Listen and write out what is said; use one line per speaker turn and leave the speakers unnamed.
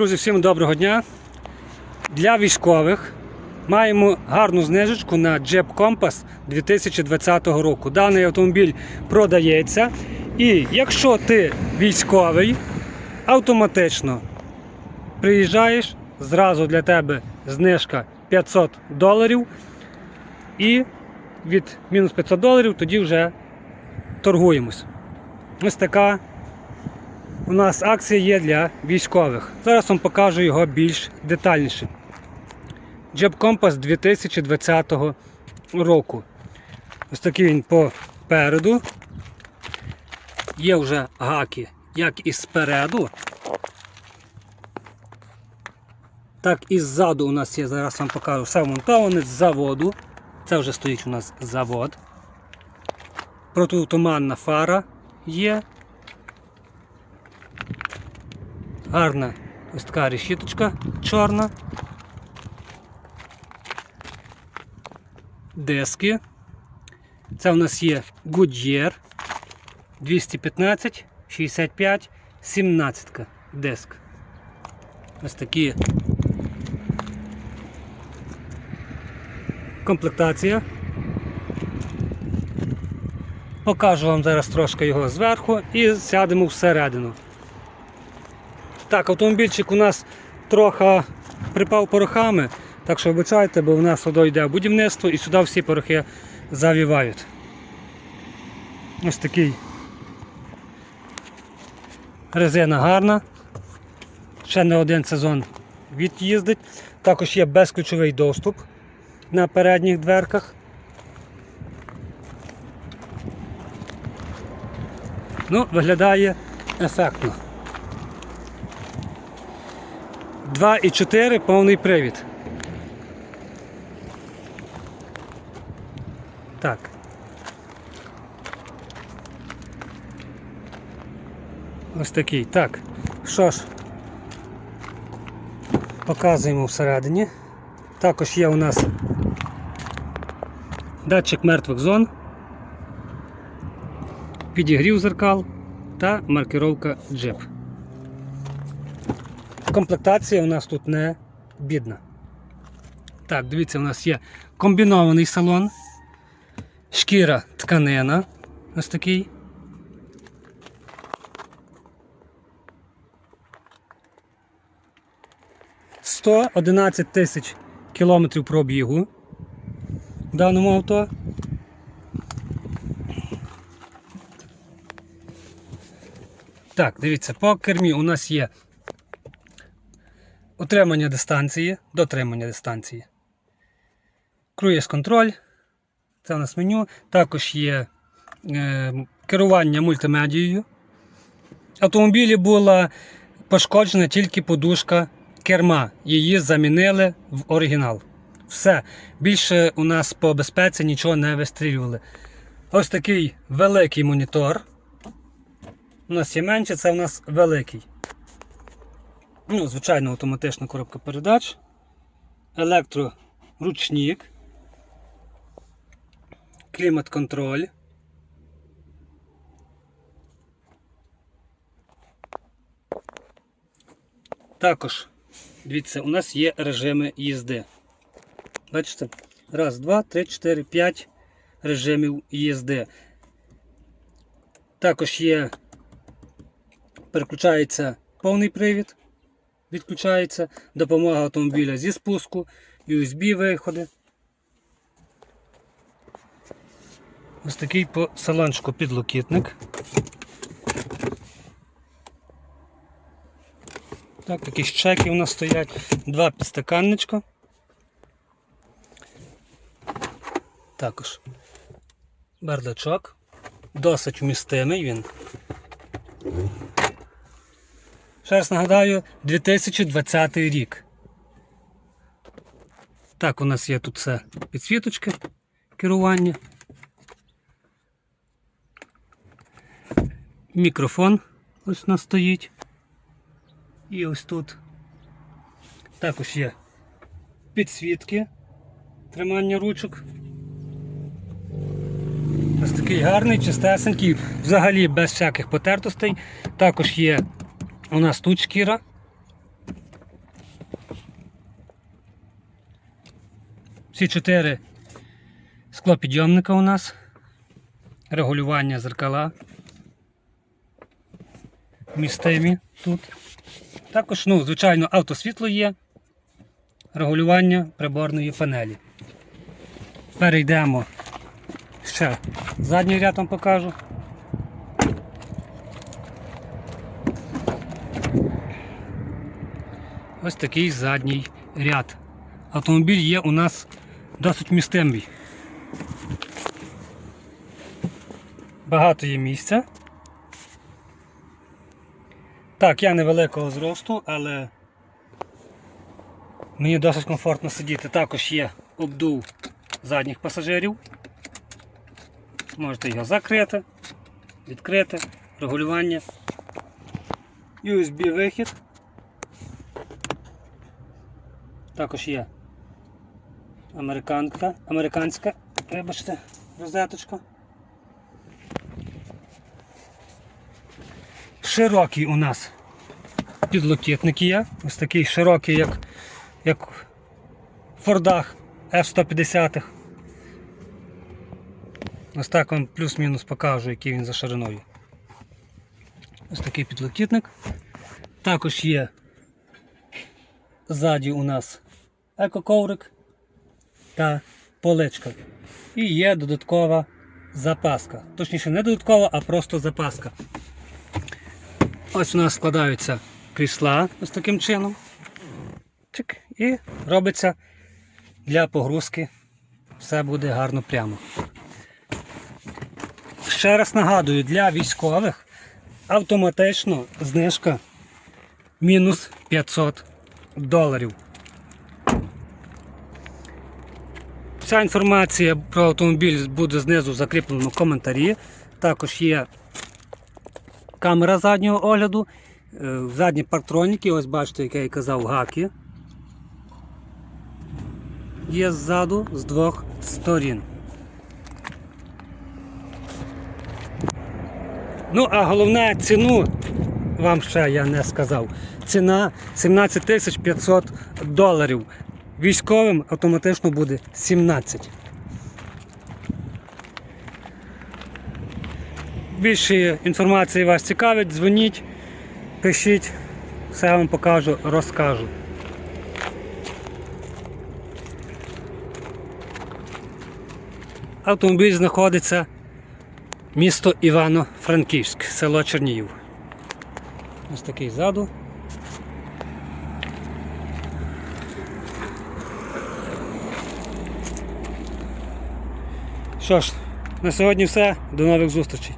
Друзі, всім доброго дня. Для військових маємо гарну знижечку на Jeep Compass 2020 року. Даний автомобіль продається. І якщо ти військовий, автоматично приїжджаєш, зразу для тебе знижка 500 доларів. І від мінус 500 доларів тоді вже торгуємось. Ось така у нас акція є для військових. Зараз вам покажу його більш детальніше. Jeep Compass 2020 року. Ось такий він попереду. Є вже гаки як і спереду, так і ззаду у нас є, зараз вам покажу, все вмонтоване з заводу. Це вже стоїть у нас завод. Протитуманна фара є. Гарна ось така решіточка чорна. Диски. Це у нас є Goodyear 215, 65, 17 диск. Ось такі комплектація. Покажу вам зараз трошки його зверху і сядемо всередину. Так, автомобільчик у нас трохи припав порохами, так що вибачайте, бо у нас сюди йде будівництво і сюди всі порохи завівають. Ось такий резина гарна. Ще не один сезон від'їздить. Також є безключовий доступ на передніх дверках. Ну, виглядає ефектно. 2,4 повний привід. Так. Ось такий. Так. Що ж, показуємо всередині. Також є у нас датчик мертвих зон, підігрів зеркал та маркировка джип. Комплектація у нас тут не бідна. Так, дивіться, у нас є комбінований салон, шкіра тканина. Ось такий. Сто одинадцять тисяч кілометрів пробігу в даному авто. Так, дивіться, по кермі у нас є Утримання дистанції, дотримання дистанції. Круїз контроль. Це у нас меню. Також є е, керування мультимедією. Автомобілі була пошкоджена тільки подушка керма. Її замінили в оригінал. Все. Більше у нас по безпеці нічого не вистрілювали. Ось такий великий монітор. У нас є менше, це у нас великий. Ну, звичайно, автоматична коробка передач, електроручник, клімат-контроль. Також, дивіться, у нас є режими їзди. Бачите? Раз, два, три, чотири, п'ять режимів їзди. Також є, переключається повний привід відключається, допомога автомобіля зі спуску, USB виходи. Ось такий по салончику підлокітник. Так, такі чеки у нас стоять, два підстаканничка. Також бардачок. Досить вмістимий він. Ще раз нагадаю, 2020 рік. Так, у нас є тут все підсвіточки керування. Мікрофон ось у нас стоїть. І ось тут. Також є підсвітки, тримання ручок. Ось такий гарний, чистесенький, взагалі без всяких потертостей. Також є у нас тут шкіра. Всі чотири склопідйомника у нас, регулювання зеркала Містимі тут. Також, ну, звичайно, автосвітло є, регулювання приборної панелі. Перейдемо ще задній ряд вам покажу. Ось такий задній ряд. Автомобіль є у нас досить містимий. Багато є місця. Так, я невеликого зросту, але мені досить комфортно сидіти. Також є обдув задніх пасажирів. Можете його закрити, відкрити, регулювання. USB Також є американка, американська, вибачте, розеточка. Широкий у нас підлокітник є. Ось такий широкий, як, як в Фордах F-150. Ось так вам плюс-мінус покажу, який він за шириною. Ось такий підлокітник. Також є ззаді у нас екоковрик та поличка. І є додаткова запаска. Точніше, не додаткова, а просто запаска. Ось у нас складаються крісла ось таким чином. Чик, і робиться для погрузки. Все буде гарно прямо. Ще раз нагадую, для військових автоматично знижка мінус 500 доларів. Вся інформація про автомобіль буде знизу закріплена в коментарі. Також є камера заднього огляду, е, задні парктроніки, ось бачите, як я і казав, гаки. Є ззаду з двох сторін. Ну, а головне ціну вам ще я не сказав. Ціна 17 500 доларів. Військовим автоматично буде 17. Більше інформації вас цікавить, дзвоніть, пишіть, все вам покажу, розкажу. Автомобіль знаходиться місто Івано-Франківськ, село Чернігів. Ось такий ззаду. Що ж, на сьогодні все. До нових зустрічей.